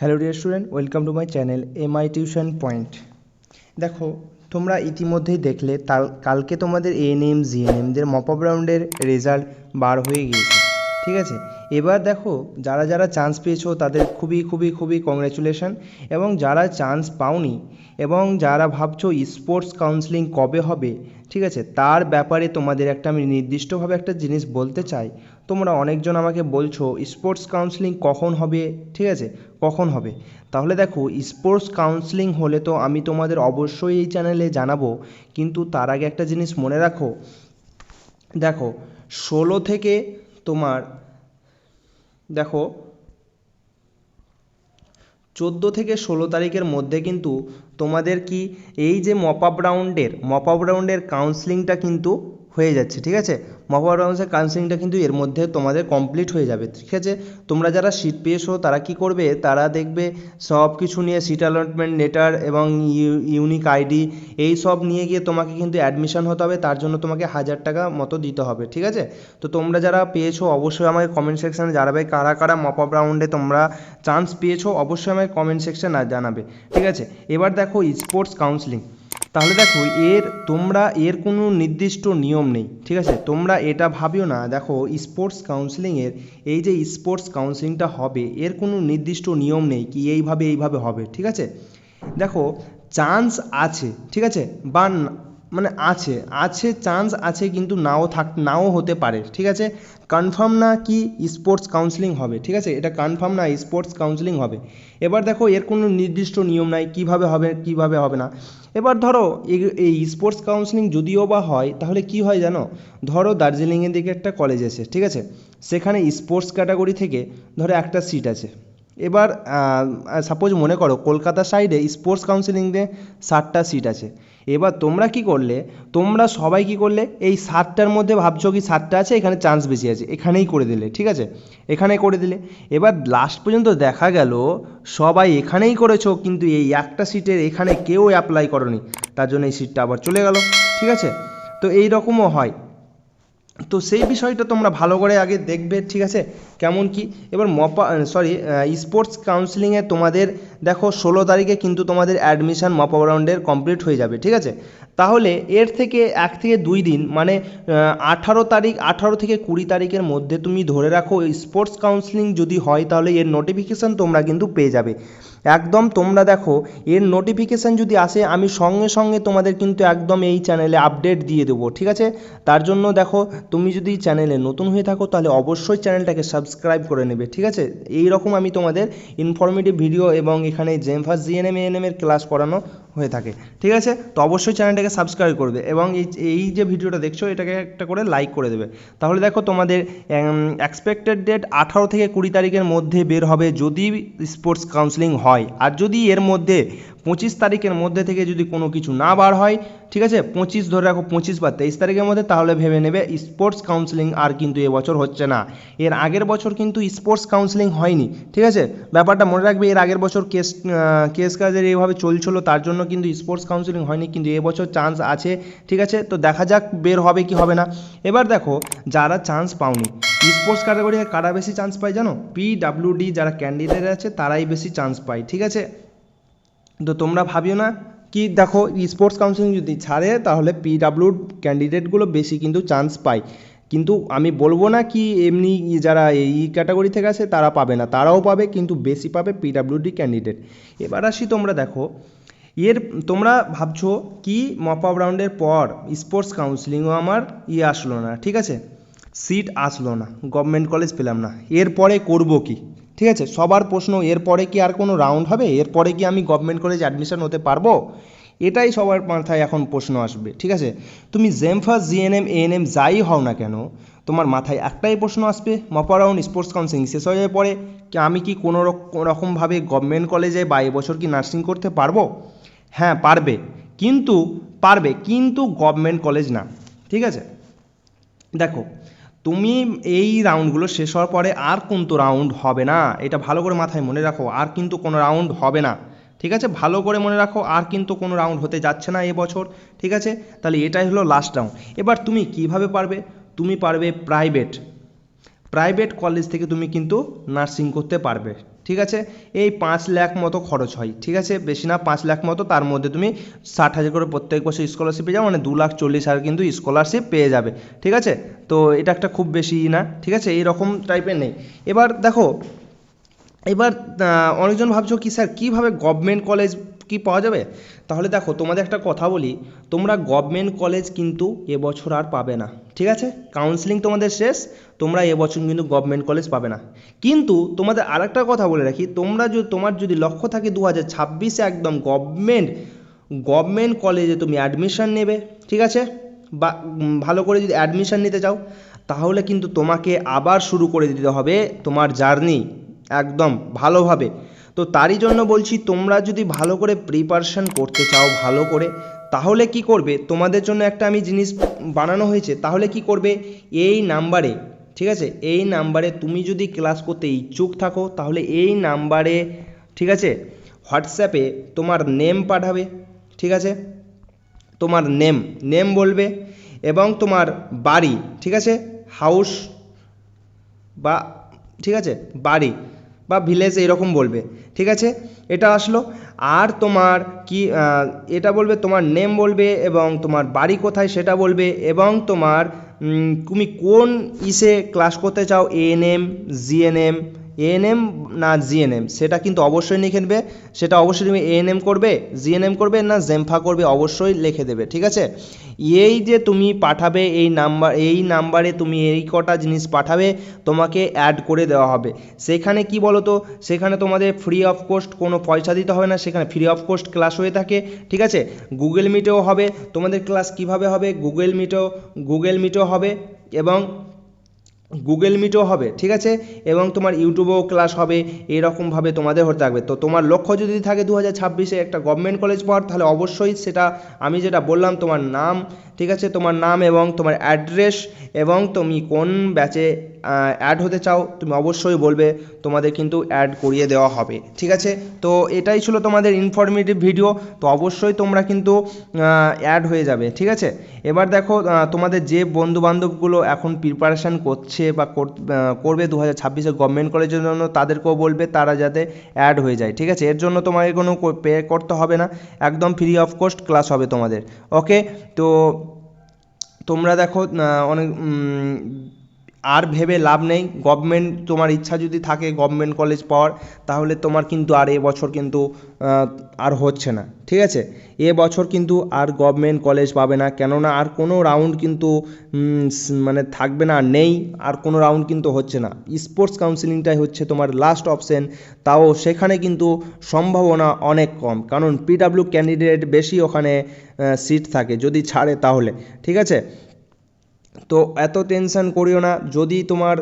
Hello dear student welcome to my channel M I tuition point দেখো, তোমরা ইতিমধ্যেই দেখলে, তাল, কালকে তোমাদের এএনএম জিএনএমদের মপ রাউন্ডের রেজাল্ট বার হয়ে গিয়েছে। ঠিক আছে? এবার দেখো, যারা যারা চান্স পেয়েছ, তাদের খুবই খুবই খুবই কংগ্রেচুলেশন এবং যারা চান্স পাওনি এবং যারা ভাবছ স্পোর্টস কাউন্সিলিং কবে হবে, ঠিক আছে? তার ব্যাপারে তোমাদের একটা আমি নির্দিষ্টভাবে একটা জিনিস বলতে চাই। তোমরা অনেকজন আমাকে বলছো স্পোর্টস কাউন্সিলিং কখন হবে? ঠিক আছে? কখন হবে? তাহলে দেখো স্পোর্টস কাউন্সিলিং হলে তো আমি তোমাদের অবশ্যই এই চ্যানেলে জানাব। কিন্তু তার আগে একটা জিনিস মনে রাখো। দেখো, ষোলো থেকে তোমার, দেখো, চোদ্দ থেকে ষোলো তারিখের মধ্যে কিন্তু তোমাদের কি এই যে মপ আপ রাউন্ডের মপ আপ রাউন্ডের কাউন্সিলিংটা কিন্তু হয়ে যাচ্ছে, ঠিক আছে? মপ আপ রাউন্ডের কাউন্সিলিংটা কিন্তু এর মধ্যে তোমাদের কমপ্লিট হয়ে যাবে, ঠিক আছে? তোমরা যারা সিট পেয়েছ, তারা কি করবে? তারা দেখবে সব কিছু নিয়ে সিট অ্যালটমেন্ট লেটার এবং ইউনিক আইডি এই সব নিয়ে গিয়ে তোমাকে কিন্তু অ্যাডমিশন হতে হবে, তার জন্য তোমাকে হাজার টাকা মতো দিতে হবে, ঠিক আছে? তো তোমরা যারা পেয়েছ, অবশ্যই আমাকে কমেন্ট সেকশানে জানাবে, কারা কারা মপ আপ রাউন্ডে তোমরা চান্স পেয়েছ, অবশ্যই আমাকে কমেন্ট সেকশানে জানাবে, ঠিক আছে? এবার দেখো স্পোর্টস কাউন্সিলিং তাহলে দেখো, এর, তোমরা, এর কোনো নির্দিষ্ট নিয়ম নেই, ঠিক আছে? তোমরা এটা ভাবিও না। দেখো স্পোর্টস কাউন্সিলিংয়ের এই যে স্পোর্টস কাউন্সিলিংটা হবে, এর কোনো নির্দিষ্ট নিয়ম নেই কি এইভাবে এইভাবে হবে, ঠিক আছে? দেখো চান্স আছে, ঠিক আছে? বা মানে আছে আছে চান্স আছে কিন্তু নাও থাক, নাও হতে পারে, ঠিক আছে? কনফার্ম না কি স্পোর্টস কাউন্সিলিং হবে, ঠিক আছে? এটা কনফার্ম না স্পোর্টস কাউন্সিলিং হবে। এবার দেখো, এর কোনো নির্দিষ্ট নিয়ম নাই, কীভাবে হবে কীভাবে হবে না। এবার ধরো, এই- স্পোর্টস কাউন্সিলিং যদিও বা হয়, তাহলে কি হয় জানো? ধরো, দার্জিলিংয়ের দিকে একটা কলেজ আছে, ঠিক আছে? সেখানে স্পোর্টস ক্যাটাগরি থেকে ধরো একটা সিট আছে। এবার সাপোজ মনে করো কলকাতা সাইডে স্পোর্টস কাউন্সিলিংয়ে ষাটটা সিট আছে। এবার তোমরা কি করলে? তোমরা সবাই কি করলে? এই সাতটার মধ্যে ভাবছ কি সাতটা আছে? এখানে চান্স বেশি আছে। এখানেই করে দিলে, ঠিক আছে? এখানেই করে দিলে। এবার লাস্ট পর্যন্ত দেখা গেল, সবাই এখানেই করেছ, কিন্তু এই একটা সিটের এখানে কেউ অ্যাপ্লাই করনি। তার জন্য এই সিটটা আবার চলে গেল, ঠিক আছে? তো এই রকমও হয়। তো সেই বিষয়টা তোমরা ভালো করে আগে দেখবে, ঠিক আছে? কেমন কি? এবার মপা সরি স্পোর্টস কাউন্সিলিংয়ে তোমাদের, দেখো, ষোলো তারিখে কিন্তু তোমাদের অ্যাডমিশন মপ রাউন্ডের কমপ্লিট হয়ে যাবে, ঠিক আছে? তাহলে এর থেকে এক থেকে দুই দিন মানে আঠারো তারিখ, আঠারো থেকে কুড়ি তারিখের মধ্যে তুমি ধরে রাখো স্পোর্টস কাউন্সিলিং যদি হয় তাহলে এর নোটিফিকেশান তোমরা কিন্তু পেয়ে যাবে। একদম তোমরা দেখো, এর নোটিফিকেশান যদি আসে, আমি সঙ্গে সঙ্গে তোমাদের কিন্তু একদম এই চ্যানেলে আপডেট দিয়ে দেবো, ঠিক আছে? তার জন্য দেখো, তুমি যদি চ্যানেলে নতুন হয়ে থাকো, তাহলে অবশ্যই চ্যানেলটাকে সাবস্ক্রাইব করে নেবে, ঠিক আছে? এই রকম আমি তোমাদের ইনফরমেটিভ ভিডিও এবং এখানে জেমফাস জিএনএম এএনএম এর ক্লাস করানো হয়ে থাকে। ঠিক আছে? তো অবশ্যই চ্যানেলটাকে সাবস্ক্রাইব করবে এবং এই এই যে ভিডিওটা দেখছ, এটাকে একটা করে লাইক করে দেবে। তাহলে দেখো তোমাদের এক্সপেক্টেড ডেট আঠারো থেকে কুড়ি তারিখের মধ্যে বের হবে যদি স্পোর্টস কাউন্সিলিং হয়। আর যদি এর মধ্যে পঁচিশ তারিখের মধ্যে থেকে যদি কোনো কিছু না বার হয়, ঠিক আছে? পঁচিশ ধরে রাখো, পঁচিশ বা তেইশ তারিখের মধ্যে, তাহলে ভেবে নেবে স্পোর্টস কাউন্সিলিং আর কিন্তু এবছর হচ্ছে না। এর আগের বছর কিন্তু স্পোর্টস কাউন্সিলিং হয়নি, ঠিক আছে? ব্যাপারটা মনে রাখবে, এর আগের বছর কেস কেস কাজের এইভাবে চলছিল, তার জন্য কিন্তু স্পোর্টস কাউন্সিলিং হয়নি, কিন্তু এবছর চান্স আছে, ঠিক আছে? তো দেখা যাক বের হবে কি হবে না। এবার দেখো, যারা চান্স পাওনি স্পোর্টস ক্যাটাগরি কারা বেশি চান্স পায় জানো? পিডাব্লিউডি যারা ক্যান্ডিডেট আছে, তারাই বেশি চান্স পায়, ঠিক আছে? তো তোমরা ভাবিও না কি দেখো স্পোর্টস কাউন্সিলিং যদি ছাড়ে, তাহলে পিডাব্লিউড ক্যান্ডিডেটগুলো বেশি কিন্তু চান্স পায়। কিন্তু আমি বলব না কি এমনি যারা এই ক্যাটাগরি থেকে আছে, তারা পাবে না। তারাও পাবে, কিন্তু বেশি পাবে পিডাব্লিউডি ক্যান্ডিডেট এবার আসি তোমরা দেখো, এর তোমরা ভাবছ কি মপ রাউন্ডের পর স্পোর্টস কাউন্সিলিংও আমার ইয়ে আসলো না, ঠিক আছে? সিট আসলো না গভর্নমেন্ট কলেজ পেলাম না। এরপরে করব কি? ঠিক আছে? সবার প্রশ্ন, এরপরে কি আর কোনো রাউন্ড হবে? এরপরে কি আমি গভর্নমেন্ট কলেজ অ্যাডমিশন হতে পারব? এটাই সবার মাথায় এখন প্রশ্ন আসবে, ঠিক আছে? তুমি জেমফাস জিএনএম এএনএম যাই হও না কেন, তোমার মাথায় একটাই প্রশ্ন আসবে মপা রাউন্ড স্পোর্টস কাউন্সিলিং শেষ হয়ে যাওয়ার পরে কি আমি কি কোনো রকমভাবে গভর্নমেন্ট কলেজে বা এবছর কি নার্সিং করতে পারব? হ্যাঁ পারবে। কিন্তু পারবে, কিন্তু গভর্নমেন্ট কলেজ না, ঠিক আছে? দেখো তুমি এই রাউন্ডগুলো শেষ হওয়ার পরে আর কিন্তু রাউন্ড হবে না। এটা ভালো করে মাথায় মনে রাখো, আর কিন্তু কোনো রাউন্ড হবে না। ঠিক আছে? ভালো করে মনে রাখো, আর কিন্তু কোনো রাউন্ড হতে যাচ্ছে না এবছর। ঠিক আছে? তাহলে এটাই হলো লাস্ট রাউন্ড এবার তুমি কীভাবে পারবে? তুমি পারবে প্রাইভেট প্রাইভেট কলেজ থেকে তুমি কিন্তু নার্সিং করতে পারবে। ঠিক আছে? এই পাঁচ লাখ মতো খরচ হয়, ঠিক আছে? বেশি না, পাঁচ লাখ মতো, তার মধ্যে তুমি ষাট হাজার করে প্রত্যেক বছর স্কলারশিপে যাও মানে দু লাখ চল্লিশ হাজার কিন্তু স্কলারশিপ পেয়ে যাবে, ঠিক আছে? তো এটা একটা খুব বেশি না, ঠিক আছে? এই রকম টাইপের নেই। এবার দেখো, এবার অনেকজন ভাবছ কি স্যার কীভাবে গভর্নমেন্ট কলেজ কি পাওয়া যাবে? তাহলে দেখো, তোমাদের একটা কথা বলি, তোমরা গভর্নমেন্ট কলেজ কিন্তু এবছর আর পাবে না, ঠিক আছে? কাউন্সিলিং তোমাদের শেষ, তোমরা এবছর কিন্তু গভর্নমেন্ট কলেজ পাবে না। কিন্তু তোমাদের আরেকটা কথা বলে রাখি, তোমরা যদি, তোমার যদি লক্ষ্য থাকে দু হাজার ছাব্বিশে একদম গভর্নমেন্ট গভর্নমেন্ট কলেজে তুমি অ্যাডমিশন নেবে, ঠিক আছে? বা ভালো করে যদি অ্যাডমিশন নিতে চাও, তাহলে কিন্তু তোমাকে আবার শুরু করে দিতে হবে তোমার জার্নি একদম ভালোভাবে। তো তারই জন্য বলছি, তোমরা যদি ভালো করে প্রিপারেশন করতে চাও, ভালো করে, তাহলে কি করবে? তোমাদের জন্য একটা আমি জিনিস বানানো হয়েছে, তাহলে কি করবে? এই নাম্বারে ঠিক আছে? এই নাম্বারে তুমি যদি ক্লাস করতে ইচ্ছুক থাকো, তাহলে এই নাম্বারে ঠিক আছে? হোয়াটসঅ্যাপে তোমার নেম পাঠাবে, ঠিক আছে? তোমার নেম নেম বলবে এবং তোমার বাড়ি, ঠিক আছে? হাউস বা, ঠিক আছে? বাড়ি। বা ভিলেজ এরকম বলবে, ঠিক আছে? এটা আসলো। আর তোমার কি এটা বলবে, তোমার নেম বলবে এবং তোমার বাড়ি কোথায় সেটা বলবে এবং তোমার তুমি কোন ইসে ক্লাস করতে চাও? এএনএম জিএনএম এএনএম না জিএনএম সেটা কিন্তু অবশ্যই লিখে নেবে, সেটা অবশ্যই তুমি এএনএম করবে জিএনএম করবে না জেমফা করবে অবশ্যই লিখে দেবে, ঠিক আছে? এই যে তুমি পাঠাবে, এই নাম্বার, এই নাম্বারে তুমি এই কটা জিনিস পাঠাবে, তোমাকে অ্যাড করে দেওয়া হবে। সেখানে কি বলো তো সেখানে তোমাদের ফ্রি অফ কোস্ট কোনো পয়সা দিতে হবে না, সেখানে ফ্রি অফ কোস্ট ক্লাস হয়ে থাকে, ঠিক আছে? গুগল মিটেও হবে, তোমাদের ক্লাস কীভাবে হবে? গুগল মিটেও গুগল মিটেও হবে, এবং গুগল মিটও হবে, ঠিক আছে? এবং তোমার ইউটিউবেও ক্লাস হবে, এরকমভাবে তোমাদের হতে থাকবে। তো তোমার লক্ষ্য যদি থাকে দু হাজার ছাব্বিশে একটা গভর্নমেন্ট কলেজ পড়ার, তাহলে অবশ্যই সেটা আমি যেটা বললাম তোমার নাম ঠিক আছে? তোমার নাম এবং তোমার অ্যাড্রেস এবং তুমি কোন ব্যাচে অ্যাড হতে চাও, তুমি অবশ্যই বলবে, তোমাদের কিন্তু অ্যাড করিয়ে দেওয়া হবে। ঠিক আছে? তো এটাই ছিল তোমাদের ইনফরমেটিভ ভিডিও তো অবশ্যই তোমরা কিন্তু অ্যাড হয়ে যাবে। ঠিক আছে? এবার দেখো তোমাদের যে বন্ধু বান্ধবগুলো এখন প্রিপারেশান করছে বা কর- করবে দু হাজার ছাব্বিশে গভর্নমেন্ট কলেজের জন্য, তাদেরকেও বলবে, তারা যাতে অ্যাড হয়ে যায়। ঠিক আছে? এর জন্য তোমাকে কোনো পে করতে হবে না। একদম ফ্রি অফ কস্ট ক্লাস হবে তোমাদের। ওকে তো তোমরা দেখো অনেক আর ভেবে লাভ নেই। গভর্নমেন্ট তোমার ইচ্ছা যদি থাকে গভর্নমেন্ট কলেজ পাওয়ার, তাহলে তোমার কিন্তু আর এবছর কিন্তু আর হচ্ছে না। ঠিক আছে? এ বছর কিন্তু আর গভর্নমেন্ট কলেজ পাবে না। কেননা আর কোনো রাউন্ড কিন্তু মানে থাকবে না নেই। আর কোনো রাউন্ড কিন্তু হচ্ছে না। স্পোর্টস কাউন্সিলিংটাই হচ্ছে তোমার লাস্ট অপশন তাও সেখানে কিন্তু সম্ভাবনা অনেক কম। কারণ পিডাব্লিউ ক্যান্ডিডেট বেশি ওখানে সিট থাকে। যদি ছাড়ে তাহলে। ঠিক আছে? তো এত টেনশন করিও না। যদি তোমার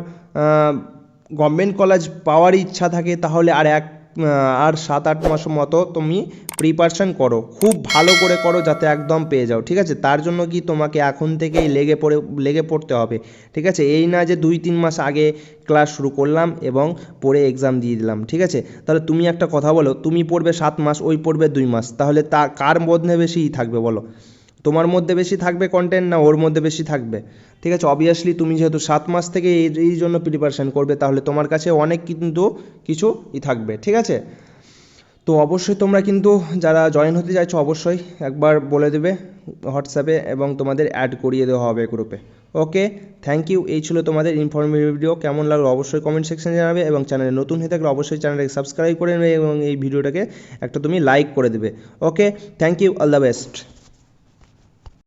গভর্নমেন্ট কলেজ পাওয়ার ইচ্ছা থাকে, তাহলে আর এক আর সাত আট মাস মতো তুমি প্রিপারেশন করো। খুব ভালো করে করো যাতে একদম পেয়ে যাও, ঠিক আছে? তার জন্য কি তোমাকে এখন থেকেই লেগে পড়ে, লেগে পড়তে হবে, ঠিক আছে? এই না যে দুই তিন মাস আগে ক্লাস শুরু করলাম এবং পড়ে এক্সাম দিয়ে দিলাম, ঠিক আছে? তাহলে তুমি একটা কথা বলো, তুমি পড়বে সাত মাস, ওই পড়বে দুই মাস, তাহলে তা, কার মধ্যে বেশি থাকবে বলো? তোমার মধ্যে বেশি থাকবে কন্টেন্ট না ওর মধ্যে বেশি থাকবে? ঠিক আছে অবভিয়াসলি তুমি যেহেতু সাত মাস থেকে এই জন্য প্রিপারেশান করবে, তাহলে তোমার কাছে অনেক কিন্তু কিছু ই থাকবে, ঠিক আছে? তো অবশ্যই তোমরা কিন্তু যারা জয়েন হতে চাইছো, অবশ্যই একবার বলে দেবে হোয়াটসঅ্যাপে এবং তোমাদের অ্যাড করিয়ে দেওয়া হবে গ্রুপে ওকে থ্যাংক ইউ এই ছিল তোমাদের ইনফরমেটিভ ভিডিও কেমন লাগল অবশ্যই কমেন্ট সেকশনে জানাবে এবং চ্যানেলে নতুন হয়ে থাকলে অবশ্যই চ্যানেলটাকে সাবস্ক্রাইব করে নেবে এবং এই ভিডিওটাকে একটা তুমি লাইক করে দেবে। Okay thank you all the best